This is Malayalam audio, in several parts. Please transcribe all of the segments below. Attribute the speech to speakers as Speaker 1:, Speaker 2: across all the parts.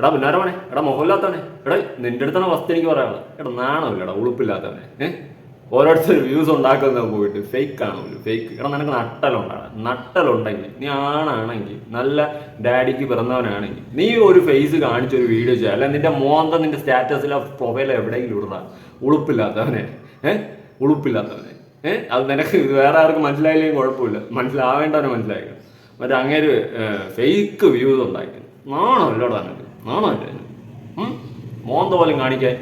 Speaker 1: എടാ പിന്നാരമാണേ എടാ മുഖമില്ലാത്തവനെ എടാ നിന്റെ അടുത്താണ് വസ്തു എനിക്ക് പറയാനുള്ളത്. എടാ നാണമില്ലടാ ഉളുപ്പില്ലാത്തവനെ ഏഹ് ഓരോരുത്തർ വ്യൂസ് ഉണ്ടാക്കുന്ന പോയിട്ട് ഫേക്ക് ആണല്ലോ ഫേക്ക് എടാ നിനക്ക് നട്ടലുണ്ടാണ് നട്ടലുണ്ടെങ്കിൽ നീ ആണാണെങ്കിൽ നല്ല ഡാഡിക്ക് പിറന്നവനാണെങ്കിൽ നീ ഒരു ഫേസ് കാണിച്ച ഒരു വീഡിയോ ചെയ്യുക അല്ല നിന്റെ മോന്ത നിന്റെ സ്റ്റാറ്റസിലോ പ്രൊഫൈലോ എവിടെയെങ്കിലും ഇടുന്ന ഉളുപ്പില്ലാത്തവനെ ഏഹ് ഉളുപ്പില്ലാത്തവനെ ഏഹ് അത് നിനക്ക് വേറെ ആർക്കും മനസ്സിലായില്ലെങ്കിൽ കുഴപ്പമില്ല. മനസ്സിലാവേണ്ടവനെ മനസ്സിലാക്കണം മറ്റേ അങ്ങേര് ഫേക്ക് വ്യൂസ് ഉണ്ടാക്കി നാണോ ഇല്ലോടാ നിനക്ക്. നാണോ ഇല്ല ഉം? മോന്ത പോലും കാണിക്കാൻ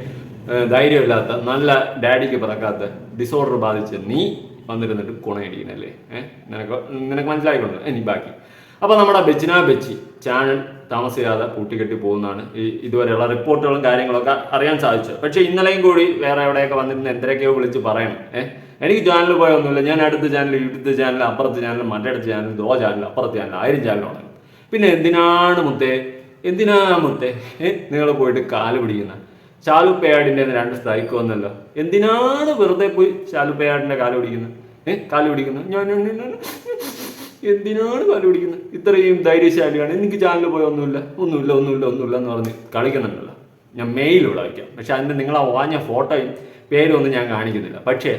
Speaker 1: ധൈര്യമില്ലാത്ത നല്ല ഡാഡിക്ക് പിറക്കാത്ത ഡിസോർഡർ ബാധിച്ച് നീ വന്നിരുന്നിട്ട് കുണയടിക്കണല്ലേ നിനക്ക് നിനക്ക് മനസ്സിലായിക്കൊണ്ട് ഇനി ബാക്കി. അപ്പോൾ നമ്മുടെ ബെച്ചിന ബെച്ചി ചാനൽ താമസിയാതെ പൂട്ടിക്കെട്ടി പോകുന്നതാണ് ഈ ഇതുവരെയുള്ള റിപ്പോർട്ടുകളും കാര്യങ്ങളൊക്കെ അറിയാൻ സാധിച്ചു പക്ഷേ ഇന്നലെയും കൂടി വേറെ എവിടെയൊക്കെ വന്നിരുന്ന എന്തൊക്കെയോ വിളിച്ച് പറയണം. ഏഹ് എനിക്ക് ചാനൽ പോയൊന്നുമില്ല. ഞാൻ അടുത്ത ചാനൽ ഇവിടുത്തെ ചാനൽ അപ്പുറത്തെ ചാനൽ മറ്റേ ചാനൽ ദോ ചാനൽ അപ്പുറത്തെ ചാനൽ ആയിരം ചാനലാണ് പിന്നെ എന്തിനാണ് മുത്തേ എന്തിനാ മുത്തേ? നിങ്ങൾ പോയിട്ട് കാൽ പിടിക്കുന്ന? ചാലുപ്പയാടിന്റെ രണ്ട് സ്ട്രൈക്ക് വന്നല്ലോ എന്തിനാണ് വെറുതെ പോയി ചാലുപ്പയാടിന്റെ കാൽ പിടിക്കുന്നത് ഏഹ് കാൽ പിടിക്കുന്നത് ഞാൻ എന്തിനാണ് കാൽ പിടിക്കുന്നത് ഇത്രയും ധൈര്യശാലിയാണ്. എനിക്ക് ചാനലിൽ പോയ ഒന്നുമില്ല. ഒന്നുമില്ല ഒന്നുമില്ല ഒന്നുമില്ല എന്ന് പറഞ്ഞ് കളിക്കുന്നുണ്ടല്ലോ. ഞാൻ മെയിലൂടെ വയ്ക്കാം. പക്ഷെ അതിന്റെ നിങ്ങൾ ആ ഫോട്ടോയും പേരും ഒന്നും ഞാൻ കാണിക്കുന്നില്ല. പക്ഷേ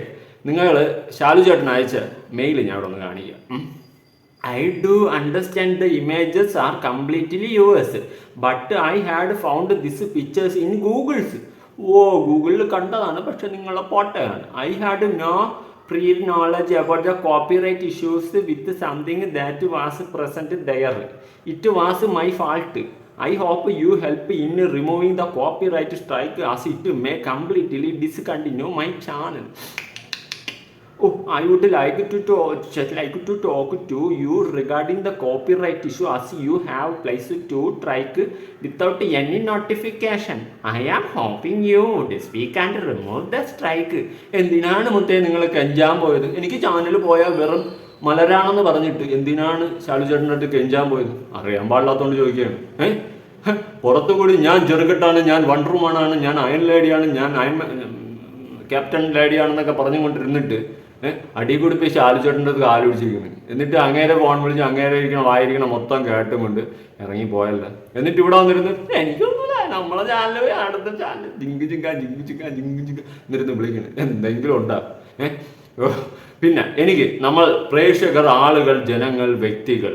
Speaker 1: നിങ്ങൾ ശാലു ചേട്ടൻ അയച്ച മെയിൽ ഞാൻ ഇവിടെ ഒന്ന് കാണിക്കാം. ഉം. Do understand the images are completely completely yours, but I had found pictures in Google's. ഓ ഗൂഗിളിൽ കണ്ടതാണ് പക്ഷെ നിങ്ങളെ പോട്ടയാണ് I had no pre knowledge about the copyright issues with something that was present there it was my fault I hope you help in removing the copyright strike as it may completely discontinue my channel Oh, I would like to talk, just like to talk to you regarding the copyright issue as you have placed to strike without any notification. I am hoping you would speak and remove the strike. എന്തിനാണ് മുത്തേ നിങ്ങൾ കെഞ്ചാൻ പോയത് എനിക്ക് ചാനൽ പോയാൽ വെറും മലരാണെന്ന് പറഞ്ഞിട്ട് എന്തിനാണ് ശാലു ചേട്ടനടുത്ത് കെഞ്ചാൻ പോയത് അറിയാൻ പാടില്ലാത്തോണ്ട് ചോദിക്കുകയാണ് ഏഹ് പുറത്തു കൂടി ഞാൻ ചെറുകെട്ടാണ് ഞാൻ വണ്ടർമാനാണ് ഞാൻ അയൺ ലേഡിയാണ് ഞാൻ അയൺ ക്യാപ്റ്റൻ ലേഡിയാണെന്നൊക്കെ പറഞ്ഞുകൊണ്ടിരുന്നിട്ട് അടി കുടിപ്പ് ശാലിച്ചേട്ടന്റെ അടുത്ത് കാൽ എന്നിട്ട് അങ്ങേരെ ഫോൺ വിളിച്ച് അങ്ങേരെ ഇരിക്കണം വായിരിക്കണം മൊത്തം കേട്ടും കൊണ്ട് ഇറങ്ങി പോയല്ല. എന്നിട്ട് ഇവിടെ വന്നിരുന്നു എനിക്കൊന്നുമില്ല. നമ്മളെ ചാനൽ പോയി അടുത്ത ചാനൽ ജിങ്കി ചിങ്ക ജിങ്കി ചിങ്ക ജിങ്കി ചിങ്ക എന്നിരുന്ന് വിളിക്കണം എന്തെങ്കിലും ഉണ്ടാ? ഏഹ് പിന്നെ എനിക്ക് നമ്മൾ പ്രേക്ഷകർ ആളുകൾ ജനങ്ങൾ വ്യക്തികൾ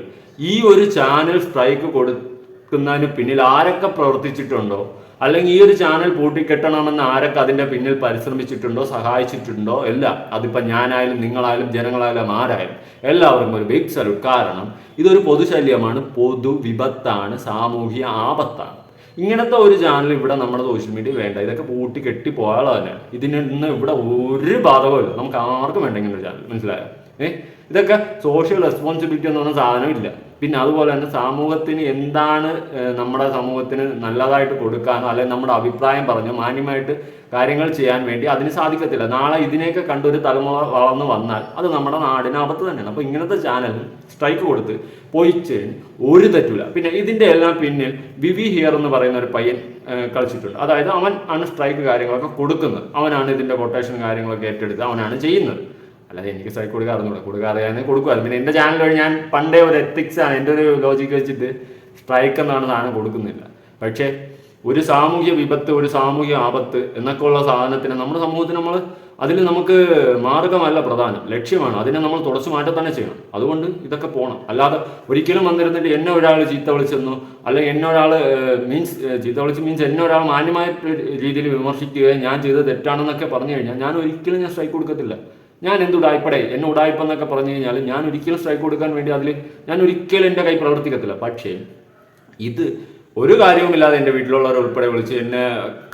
Speaker 1: ഈ ഒരു ചാനൽ സ്ട്രൈക്ക് കൊടുക്കുന്നതിന് പിന്നിൽ ആരൊക്കെ പ്രവർത്തിച്ചിട്ടുണ്ടോ? അല്ലെങ്കിൽ ഈ ഒരു ചാനൽ പൂട്ടിക്കെട്ടണമെന്ന് ആരൊക്കെ അതിന്റെ പിന്നിൽ പരിശ്രമിച്ചിട്ടുണ്ടോ സഹായിച്ചിട്ടുണ്ടോ? എല്ലാം. അതിപ്പോൾ ഞാനായാലും നിങ്ങളായാലും ജനങ്ങളായാലും ആരായാലും എല്ലാവർക്കും ഒരു ബിഗ് സല്യൂട്ട് കാരണം ഇതൊരു പൊതുശല്യമാണ് പൊതു വിപത്താണ് സാമൂഹ്യ ആപത്താണ്. ഇങ്ങനത്തെ ഒരു ചാനൽ ഇവിടെ നമ്മുടെ സോഷ്യൽ മീഡിയ വേണ്ട. ഇതൊക്കെ പൂട്ടി കെട്ടി പോയാളോ തന്നെ ഇതിന് ഇന്ന് ഇവിടെ ഒരു ബാധകമില്ല നമുക്ക് ആർക്കും വേണ്ട ഒരു ചാനൽ മനസ്സിലായോ? ഏഹ് ഇതൊക്കെ സോഷ്യൽ റെസ്പോൺസിബിലിറ്റി എന്ന് പറഞ്ഞ സാധനം ഇല്ല. പിന്നെ അതുപോലെ തന്നെ സമൂഹത്തിന് എന്താണ് നമ്മുടെ സമൂഹത്തിന് നല്ലതായിട്ട് കൊടുക്കാനോ അല്ലെങ്കിൽ നമ്മുടെ അഭിപ്രായം പറഞ്ഞോ മാന്യമായിട്ട് കാര്യങ്ങൾ ചെയ്യാൻ വേണ്ടി അതിന് സാധിക്കത്തില്ല. നാളെ ഇതിനെയൊക്കെ കണ്ട് ഒരു തലമുറ വളർന്നു വന്നാൽ അത് നമ്മുടെ നാടിന് ആപത്ത് തന്നെയാണ്. അപ്പോൾ ഇങ്ങനത്തെ ചാനൽ സ്ട്രൈക്ക് കൊടുത്ത് പൊയിച്ചതിന് ഒരു തെറ്റില്ല പിന്നെ ഇതിന്റെ എല്ലാം പിന്നിൽ വിവി ഹിയർ എന്ന് പറയുന്ന ഒരു പയ്യൻ കളിച്ചിട്ടുണ്ട്. അതായത് അവൻ ആണ് സ്ട്രൈക്ക് കാര്യങ്ങളൊക്കെ കൊടുക്കുന്നത്. അവനാണ് ഇതിന്റെ കൊട്ടേഷൻ കാര്യങ്ങളൊക്കെ ഏറ്റെടുത്ത് അവനാണ് ചെയ്യുന്നത്. അല്ലാതെ എനിക്ക് സ്ട്രൈക്ക് കൊടുക്കുക അറിഞ്ഞൂടെ കൊടുക്കുക അറിയാമെങ്കിൽ കൊടുക്കുമായിരുന്നു പിന്നെ എന്റെ ചാനൽ വഴി ഞാൻ പണ്ടേ ഒരു എത്തിക്സ് ആണ് എന്റെ ഒരു ലോജിക്ക് വെച്ചിട്ട് സ്ട്രൈക്ക് എന്നാണ് സാധനം കൊടുക്കുന്നില്ല. പക്ഷേ ഒരു സാമൂഹ്യ വിപത്ത് ഒരു സാമൂഹ്യ ആപത്ത് എന്നൊക്കെ ഉള്ള സാധനത്തിന് നമ്മുടെ സമൂഹത്തിന് നമ്മൾ അതിൽ നമുക്ക് മാർഗമല്ല പ്രധാനം. ലക്ഷ്യമാണ്. അതിനെ നമ്മൾ തുടച്ചു മാറ്റം തന്നെ ചെയ്യണം. അതുകൊണ്ട് ഇതൊക്കെ പോകണം അല്ലാതെ ഒരിക്കലും വന്നിരുന്നിട്ട് എന്നെ ഒരാൾ ചീത്ത വിളിച്ചെന്നു അല്ലെങ്കിൽ എന്നെ ഒരാൾ മീൻസ് ചീത്ത വിളിച്ച് മീൻസ് എന്നെ ഒരാൾ മാന്യമായ രീതിയിൽ വിമർശിക്കുകയും ഞാൻ ചെയ്തത് തെറ്റാണെന്നൊക്കെ പറഞ്ഞു കഴിഞ്ഞാൽ ഞാൻ ഒരിക്കലും ഞാൻ സ്ട്രൈക്ക് കൊടുക്കത്തില്ല. ഞാൻ എന്ത് ഉടായ്പടെ? എന്നെ ഉടായ്പ എന്നൊക്കെ പറഞ്ഞു കഴിഞ്ഞാൽ ഞാൻ ഒരിക്കലും സ്ട്രൈക്ക് കൊടുക്കാൻ വേണ്ടി അതിൽ ഞാൻ ഒരിക്കലും എന്റെ കൈ പ്രവർത്തിക്കത്തില്ല. പക്ഷേ ഇത് ഒരു കാര്യവുമില്ലാതെ എന്റെ വീട്ടിലുള്ളവരെ ഉൾപ്പെടെ വിളിച്ച് എന്നെ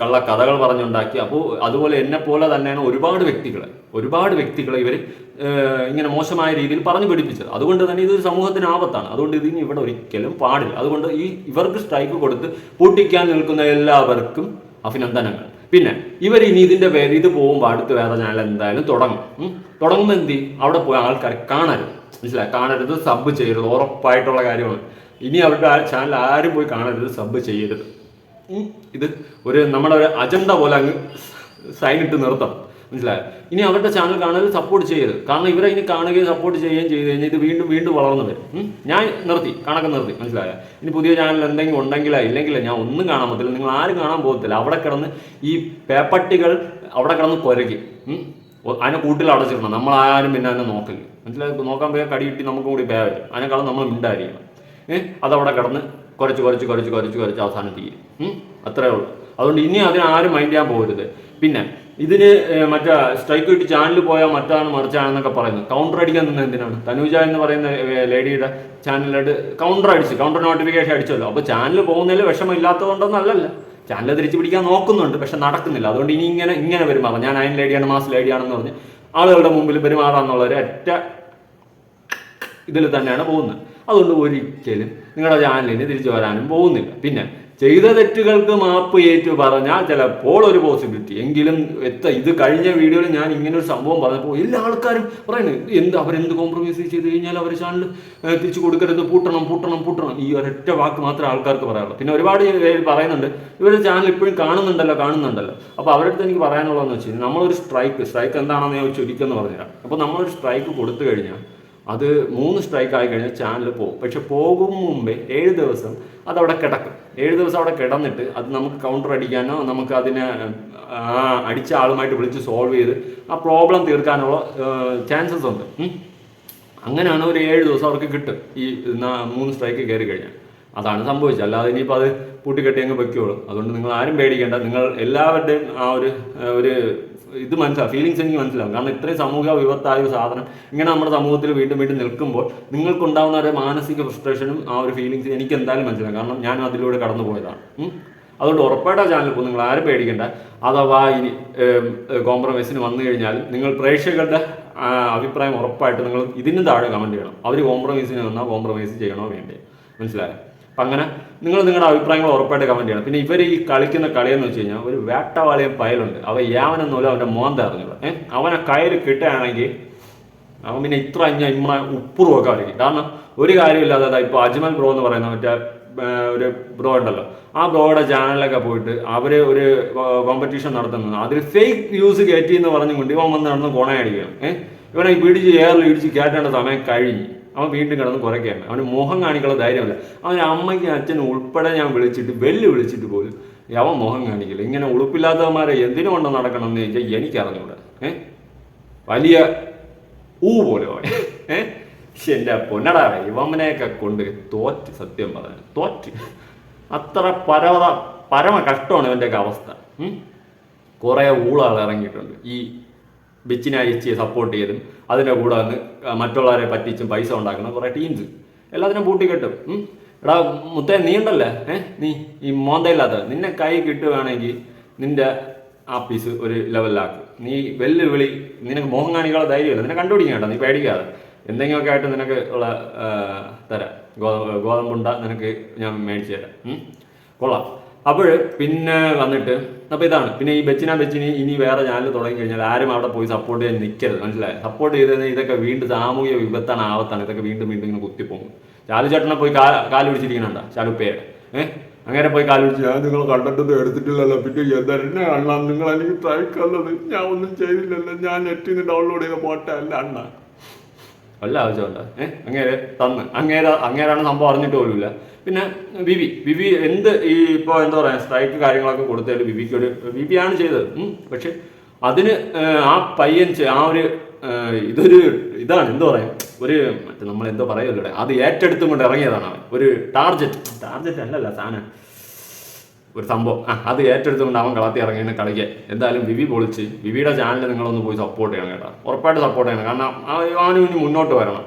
Speaker 1: കള്ള കഥകൾ പറഞ്ഞുണ്ടാക്കി. അപ്പോൾ അതുപോലെ എന്നെ പോലെ തന്നെയാണ് ഒരുപാട് വ്യക്തികൾ ഒരുപാട് വ്യക്തികളെ ഇവർ ഇങ്ങനെ മോശമായ രീതിയിൽ പറഞ്ഞു പിടിപ്പിച്ചത്. അതുകൊണ്ട് തന്നെ ഇതൊരു സമൂഹത്തിന് ആപത്താണ്. അതുകൊണ്ട് ഇതിന് ഇവിടെ ഒരിക്കലും പാടില്ല. അതുകൊണ്ട് ഈ ഇവർക്ക് സ്ട്രൈക്ക് കൊടുത്ത് പൂട്ടിക്കാൻ നിൽക്കുന്ന എല്ലാവർക്കും അഭിനന്ദനങ്ങൾ. പിന്നെ ഇവർ ഇനി ഇതിന്റെ പേര് ഇത് പോകുമ്പോൾ അടുത്ത് വേറെ ചാനൽ എന്തായാലും തുടങ്ങും. തുടങ്ങുമ്പോൾ എന്ത് അവിടെ പോയി ആൾക്കാർ കാണരുത്. മനസ്സിലായി? കാണരുത് സബ് ചെയ്യരുത്. ഉറപ്പായിട്ടുള്ള കാര്യമാണ്. ഇനി അവരുടെ ആ ചാനൽ ആരും പോയി കാണരുത് സബ് ചെയ്യരുത്. ഇത് ഒരു നമ്മുടെ ഒരു അജണ്ട പോലെ അങ്ങ് സൈൻ ഇട്ട് നിർത്താം മനസ്സിലായോ? ഇനി അവരുടെ ചാനൽ കാണുന്നത് സപ്പോർട്ട് ചെയ്യരുത്. കാരണം ഇവരെ ഇനി കാണുകയും സപ്പോർട്ട് ചെയ്യുകയും ചെയ്ത് കഴിഞ്ഞാൽ ഇത് വീണ്ടും വീണ്ടും വളർന്നു വരും. ഞാൻ നിർത്തി. കണക്ക് നിർത്തി. മനസ്സിലായോ? ഇനി പുതിയ ചാനൽ എന്തെങ്കിലും ഉണ്ടെങ്കിലോ ഇല്ലെങ്കിലോ ഞാൻ ഒന്നും കാണാൻ പറ്റില്ല നിങ്ങൾ ആരും കാണാൻ പോകത്തില്ല. അവിടെ കിടന്ന് ഈ പേപ്പട്ടികൾ അവിടെ കിടന്ന് കുരയ്ക്കും അതിനെ കൂട്ടിൽ അടച്ചിടണം. നമ്മൾ ആരും പിന്നെ അതിനെ നോക്കില്ല. മനസ്സിലായി? നോക്കാൻ പോയാൽ കടി കിട്ടി നമുക്ക് കൂടി പേ വരും. അതിനേക്കാളും നമ്മൾ മിണ്ടായിരിക്കണം ഏഹ് അതവിടെ കിടന്ന് കുറച്ച് കുറച്ച് കുറച്ച് കുറച്ച് കുറച്ച് അവസാനം തീരും. അത്രേ ഉള്ളൂ. അതുകൊണ്ട് ഇനി അതിനെ ആരും മൈൻഡ് ചെയ്യാൻ പോകരുത്. പിന്നെ ഇതിന് മറ്റേ സ്ട്രൈക്ക് കിട്ടി ചാനൽ പോയാൽ മറ്റാണ് മറിച്ചാണെന്നൊക്കെ പറയുന്നത്. കൗണ്ടർ അടിക്കാൻ നിന്ന് എന്തിനാണ്? തനുജ എന്ന് പറയുന്ന ലേഡിയുടെ ചാനലായിട്ട് കൗണ്ടർ അടിച്ച് കൗണ്ടർ നോട്ടിഫിക്കേഷൻ അടിച്ചല്ലോ. അപ്പോൾ ചാനൽ പോകുന്നതിൽ വിഷമം ഇല്ലാത്തതുകൊണ്ടൊന്നല്ലല്ല ചാനൽ തിരിച്ചു പിടിക്കാൻ നോക്കുന്നുണ്ട് പക്ഷെ നടക്കുന്നില്ല. അതുകൊണ്ട് ഇനി ഇങ്ങനെ ഇങ്ങനെ പെരുമാറാം. ഞാൻ അയൻ ലേഡിയാണ് മാസ് ലേഡിയാണെന്ന് പറഞ്ഞ് ആളുകളുടെ മുമ്പിൽ പെരുമാറാന്നുള്ള ഒരു ഒറ്റ ഇതിൽ തന്നെയാണ് പോകുന്നത്. അതുകൊണ്ട് ഒരിക്കലും നിങ്ങളുടെ ചാനലിന് തിരിച്ചു വരാനും പോകുന്നില്ല. പിന്നെ ചെയ്ത തെറ്റുകൾക്ക് മാപ്പ് ഏറ്റു പറഞ്ഞാൽ ചിലപ്പോൾ ഒരു പോസിബിലിറ്റി എങ്കിലും എത്ത ഇത് കഴിഞ്ഞ വീഡിയോയിൽ ഞാൻ ഇങ്ങനെ ഒരു സംഭവം പറഞ്ഞപ്പോൾ എല്ലാ ആൾക്കാരും പറയുന്നത് എന്ത് അവരെന്ത് കോംപ്രമൈസ് ചെയ്ത് കഴിഞ്ഞാൽ അവർ ചാനൽ തിരിച്ചു കൊടുക്കരുത് പൂട്ടണം പൂട്ടണം പൂട്ടണം. ഈ ഒരൊറ്റ വാക്ക് മാത്രമേ ആൾക്കാർക്ക് പറയാറുള്ളൂ പിന്നെ ഒരുപാട് പേര് പറയുന്നുണ്ട് ഇവരുടെ ചാനൽ ഇപ്പോഴും കാണുന്നുണ്ടല്ലോ കാണുന്നുണ്ടല്ലോ. അപ്പോൾ അവരുടെ അടുത്ത് എനിക്ക് പറയാനുള്ളതെന്ന് വെച്ച് കഴിഞ്ഞാൽ നമ്മളൊരു സ്ട്രൈക്ക് സ്ട്രൈക്ക് എന്താണെന്ന് ഞാൻ ചുരുക്കെന്ന് പറഞ്ഞുതരാം. അപ്പോൾ നമ്മളൊരു സ്ട്രൈക്ക് കൊടുത്തു കഴിഞ്ഞാൽ അത് മൂന്ന് സ്ട്രൈക്ക് ആയി കഴിഞ്ഞാൽ ചാനൽ പോകും. പക്ഷെ പോകും മുമ്പേ ഏഴ് ദിവസം അതവിടെ കിടക്കും. ഏഴ് ദിവസം അവിടെ കിടന്നിട്ട് അത് നമുക്ക് കൗണ്ടർ അടിക്കാനോ നമുക്ക് അതിനെ അടിച്ച ആളുമായിട്ട് വിളിച്ച് സോൾവ് ചെയ്ത് ആ പ്രോബ്ലം തീർക്കാനുള്ള ചാൻസസ് ഉണ്ട്. അങ്ങനെയാണ് ഒരു ഏഴ് ദിവസം അവർക്ക് കിട്ടും. ഈ മൂന്ന് സ്ട്രൈക്ക് കയറി കഴിഞ്ഞാൽ. അതാണ് സംഭവിച്ചത്. അല്ലാതെ ഇനിയിപ്പോൾ അത് പൂട്ടിക്കെട്ടി അങ്ങ് വെക്കുകയുള്ളൂ അതുകൊണ്ട് നിങ്ങൾ ആരും പേടിക്കേണ്ട. നിങ്ങൾ എല്ലാവരുടെയും ആ ഒരു ഒരു ഇത് മനസ്സിലാവും ഫീലിങ്സ് എനിക്ക് മനസ്സിലാവും. കാരണം ഇത്രയും സമൂഹ വിപത്തായ ഒരു സാധനം ഇങ്ങനെ നമ്മുടെ സമൂഹത്തിൽ വീണ്ടും വീണ്ടും നിൽക്കുമ്പോൾ നിങ്ങൾക്കുണ്ടാവുന്ന ഒരു മാനസിക ഫ്രസ്ട്രേഷനും ആ ഒരു ഫീലിങ്സ് എനിക്ക് എന്തായാലും മനസ്സിലാവും. കാരണം ഞാനും അതിലൂടെ കടന്നു പോയതാണ്. അതുകൊണ്ട് ഉറപ്പായിട്ട് ആ ചാനൽ പോകും നിങ്ങൾ ആരും പേടിക്കേണ്ട. അഥവാ ഇനി കോംപ്രമൈസിന് വന്നു കഴിഞ്ഞാൽ നിങ്ങൾ പ്രേക്ഷകരുടെ അഭിപ്രായം ഉറപ്പായിട്ട് നിങ്ങൾ ഇതിനും താഴെ കമന്റ് ചെയ്യണം. അവർ കോംപ്രമൈസിന് വന്നാൽ കോംപ്രമൈസ് ചെയ്യണോ വേണ്ടേ? മനസ്സിലായോ? അപ്പം അങ്ങനെ നിങ്ങൾ നിങ്ങളുടെ അഭിപ്രായങ്ങൾ ഉറപ്പായിട്ട് കമന്റ് ചെയ്യണം. പിന്നെ ഇവർ ഈ കളിക്കുന്ന കളിയെന്ന് വെച്ച് കഴിഞ്ഞാൽ ഒരു വേട്ടവാളിയും പയലുണ്ട്. അവ യാവനെന്നൂല അവന്റെ മോന്ത അറിഞ്ഞുള്ളൂ ഏഹ് അവനെ കയ്യിൽ കിട്ടുകയാണെങ്കിൽ അവൻ പിന്നെ ഇത്ര അഞ്ഞ ഇമ്മ ഉപ്പുറുമൊക്കെ വരയ്ക്കും കാരണം ഒരു കാര്യമില്ലാതെ അതാ ഇപ്പോൾ അജ്മൽ ബ്രോ എന്ന് പറയുന്ന മറ്റേ ഒരു ബ്രോ ഉണ്ടല്ലോ. ആ ബ്രോയുടെ ചാനലിലൊക്കെ പോയിട്ട് അവർ ഒരു കോമ്പറ്റീഷൻ നടത്തുന്നത് അതിൽ ഫേക്ക് വ്യൂസ് കയറ്റി എന്ന് പറഞ്ഞുകൊണ്ട് ഇവൻ വന്ന് നടന്ന് ഗുണയടിക്കണം ഏഹ് ഇവനെ പിടിച്ച് ഏറിൽ ഇടിച്ച് കയറ്റേണ്ട സമയം കഴിഞ്ഞു. അവൻ വീണ്ടും കിടന്ന് കുറയ്ക്കുകയാണ് അവന് മുഖം കാണിക്കാനുള്ള ധൈര്യമില്ല. അവന്റെ അമ്മയ്ക്കും അച്ഛനും ഉൾപ്പെടെ ഞാൻ വിളിച്ചിട്ട് വെല്ലു വിളിച്ചിട്ട് പോലും അവൻ മുഖം കാണിക്കില്ല. ഇങ്ങനെ ഉളുപ്പില്ലാത്തവന്മാരെ എന്തിനു കൊണ്ട് നടക്കണം എന്ന് ചോദിച്ചാൽ എനിക്കറിഞ്ഞൂടെ. ഏഹ് വലിയ ഊ പോലെ ഏഹ് എന്റെ പൊന്നടാ ഇവമ്മനെയൊക്കെ കൊണ്ട് തോറ്റ് സത്യം പറഞ്ഞു തോറ്റ്. അത്ര പരവത പരമ കഷ്ടമാണ് ഇവന്റെയൊക്കെ അവസ്ഥ. കുറേ ഊളാൾ ഇറങ്ങിയിട്ടുണ്ട്. ഈ ബിച്ചിനെ അയച്ച് സപ്പോർട്ട് ചെയ്തും അതിന്റെ കൂടെ വന്ന് മറ്റുള്ളവരെ പറ്റിച്ചും പൈസ ഉണ്ടാക്കുന്ന കുറേ ടീംസ് എല്ലാത്തിനും പൂട്ടിക്കെട്ടും. എടാ മുത്തേ നീ ഉണ്ടല്ലേ? ഏഹ് നീ ഈ മോന്തയില്ലാത്ത നിന്നെ കൈ കിട്ടുകയാണെങ്കിൽ നിന്റെ ആപ്പീസ് ഒരു ലെവലിലാക്കും നീ വെല്ലുവിളി നിനക്ക് മോഹം കാണിക്കാനുള്ള ധൈര്യമില്ല. നിന്നെ കണ്ടുപിടിക്കാൻ കേട്ടോ നീ പേടിക്കാതെ. എന്തെങ്കിലുമൊക്കെ ആയിട്ട് നിനക്ക് ഉള്ള ആ, തരാം. ഗോതമ്പ് ഗോതമ്പുണ്ട നിനക്ക് ഞാൻ മേടിച്ചു തരാം. കൊള്ളാം. അപ്പോൾ പിന്നെ വന്നിട്ട് അപ്പോൾ ഇതാണ്. പിന്നെ ഈ ബച്ചിന ബച്ചിനി ഇനി വേറെ ചാനൽ തുടങ്ങി കഴിഞ്ഞാൽ ആരും അവിടെ പോയി സപ്പോർട്ട് ചെയ്യാൻ നിൽക്കരുത്. മനസ്സിലായി? സപ്പോർട്ട് ചെയ്ത് ഇതൊക്കെ വീണ്ടും സാമൂഹിക വിപത്താണ് ആവത്താണ് ഇതൊക്കെ വീണ്ടും വീണ്ടും ഇങ്ങനെ കുത്തിപ്പോകും. ചാലു ചേട്ടനെ പോയി കാ കാൽ പിടിച്ചിരിക്കണണ്ട ചാലുപ്പയുടെ ഏഹ് അങ്ങനെ പോയി കാൽ പിടിച്ച് ഞാൻ നിങ്ങൾ കണ്ടിട്ടൊന്നും എടുത്തിട്ടില്ലല്ലോ. പിന്നെ എന്താ എന്നെ അണ്ണ നിങ്ങൾ എനിക്ക് ട്രൈക്കല്ലത് ഞാൻ ഒന്നും ചെയ്തില്ലല്ലോ. ഞാൻ നെറ്റിൽ നിന്ന് ഡൗൺലോഡ് ചെയ്ത പോട്ടെ അല്ല അണ്ണ. വല്ല ആവശ്യമുണ്ട്? ഏഹ് അങ്ങേരെ തന്ന്. അങ്ങേരെ അങ്ങേരാണ് സംഭവം അറിഞ്ഞിട്ട് പോലുമില്ല. പിന്നെ വിവി വിവി എന്ത് ഈ ഇപ്പോൾ എന്താ പറയുക സ്ട്രൈക്ക് കാര്യങ്ങളൊക്കെ കൊടുത്തതിൽ വിവിക്ക് ഒരു വിവിയാണ് ചെയ്തത്. പക്ഷെ അതിന് ആ പയ്യൻ ആ ഒരു ഇതൊരു ഇതാണ് എന്താ പറയുക ഒരു മറ്റേ നമ്മൾ എന്തോ പറയുമല്ലോ അത് ഏറ്റെടുത്തും കൊണ്ട് ഇറങ്ങിയതാണ് ഒരു ടാർജറ്റ്. ടാർജറ്റ് അല്ലല്ല സാധനം. ഒരു സംഭവം. ആ അത് ഏറ്റെടുത്തുകൊണ്ട് അവൻ കളത്തി ഇറങ്ങിയാണ് കളിക്കുക. എന്തായാലും വിവി പൊളിച്ച് വിവിയുടെ ചാനൽ നിങ്ങളൊന്ന് പോയി സപ്പോർട്ട് ചെയ്യണം കേട്ടോ. ഉറപ്പായിട്ട് സപ്പോർട്ട് ചെയ്യണം. കാരണം അവനും ഇനി മുന്നോട്ട് വരണം.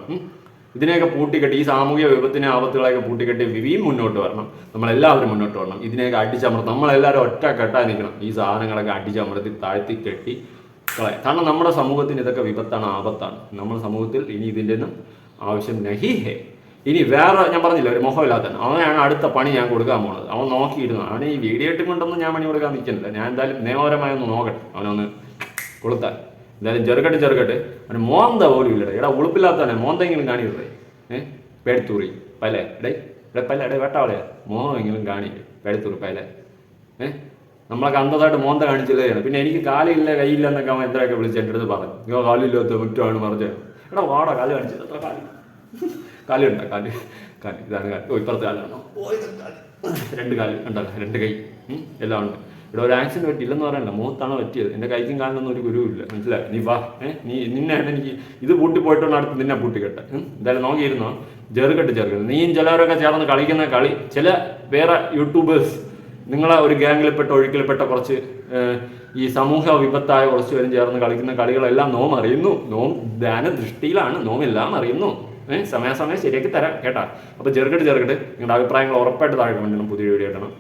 Speaker 1: ഇതിനെയൊക്കെ പൂട്ടിക്കെട്ടി ഈ സാമൂഹിക വിപത്തിനെ ആപത്തുകളെയൊക്കെ പൂട്ടിക്കെട്ടി വിവിയും മുന്നോട്ട് വരണം. നമ്മളെല്ലാവരും മുന്നോട്ട് വരണം. ഇതിനെയൊക്കെ അടിച്ചമർത്തി നമ്മളെല്ലാവരും ഒറ്റ കെട്ടാൻ നിൽക്കണം. ഈ സാധനങ്ങളൊക്കെ അടിച്ചമർത്തി താഴ്ത്തി കെട്ടി കളയാം. കാരണം നമ്മുടെ സമൂഹത്തിന് ഇതൊക്കെ വിപത്താണ് ആപത്താണ്. നമ്മുടെ സമൂഹത്തിൽ ഇനി ഇതിന്റെ ഒന്നും ആവശ്യം നഹി ഹേ. ഇനി വേറെ ഞാൻ പറഞ്ഞില്ല ഒരു മോഹമില്ലാത്തൻ അവനാണ് അടുത്ത പണി ഞാൻ കൊടുക്കാൻ പോണത്. അവൻ നോക്കിയിരുന്നു. അവനെ ഈ വീഡിയോ ഇട്ടും കൊണ്ടൊന്നും ഞാൻ പണി കൊടുക്കാൻ നിൽക്കുന്നില്ല. ഞാൻ എന്തായാലും നിയമപരമായി ഒന്ന് നോക്കട്ടെ. അവനൊന്ന് കൊളുത്താൻ. എന്തായാലും ചെറുക്കട്ട് ചെറുക്കട്ട് അവന് മോന്ത പോലും ഇല്ലടേ. എടാ ഉളുപ്പില്ലാത്തവനെ മോന്തെങ്കിലും കാണിയില്ലേ? ഏഹ് പേടിത്തൂറി പല എടേ എടേ പല എടേ വേട്ടാവളെ. മോഹമെങ്കിലും കാണില്ലേ പേടുത്തൂറി പല ഏഹ് നമ്മളൊക്കെ അന്ധതായിട്ട് മോന്ത കാണിച്ചില്ലേ? പിന്നെ എനിക്ക് കാലില്ല കൈയില്ല എന്നൊക്കെ അവൻ എന്തൊക്കെ വിളിച്ച് എന്റെ അടുത്ത് പറഞ്ഞു. കാലില്ലാത്ത മുറ്റമാണ് പറഞ്ഞത്. എടാ വാടാ കാൽ കാണിച്ചത് എത്ര കാൽ കാലുണ്ടോ? കാൽ കാൽ. ഇതാണ് കാൽ. ഓ ഇപ്പുറത്തെ കാലാണോ. ഓ രണ്ട് കാൽ. ഉണ്ടല്ലോ രണ്ട് കൈ. എല്ലാം ഉണ്ട്. ഇവിടെ ഒരു ആക്സിഡന്റ് പറ്റിയില്ലെന്ന് പറയണ്ട. മുഖത്താണ് പറ്റിയത്. എന്റെ കൈക്കും കാലിനൊന്നും ഒരു ഗുരുവില്ല മനസ്സിലായി? നീ വാ. ഏഹ് നീ നിന്നെയാണ് എനിക്ക് ഇത് പൂട്ടി പോയിട്ടാണ് അടുത്ത് നിന്നെ പൂട്ടിക്കെട്ടെ. എന്തായാലും നോക്കിയിരുന്നോ? ചെറുകെട്ട് ചെറുകെട്ട് നീയും ചിലവരൊക്കെ ചേർന്ന് കളിക്കുന്ന കളി. ചില വേറെ യൂട്യൂബേഴ്സ് നിങ്ങളെ ഒരു ഗ്യാങ്ങിൽപ്പെട്ട ഒഴുക്കിൽപ്പെട്ട കുറച്ച് ഈ സമൂഹ വിപത്തായ കുറച്ച് പേരും ചേർന്ന് കളിക്കുന്ന കളികളെല്ലാം നോം അറിയുന്നു നോം ധ്യാന ദൃഷ്ടിയിലാണ് നോം എല്ലാം അറിയുന്നു. ഏഹ് സമയാസമയം ശരിയാക്കി തരാം കേട്ടാ. അപ്പോൾ ചെറുകിട്ട് ചെറുകിട്ട് നിങ്ങളുടെ അഭിപ്രായങ്ങൾ ഉറപ്പായിട്ട് താഴെ കമന്റ് ചെയ്യണം പുതിയ വീഡിയോ ഇടണം.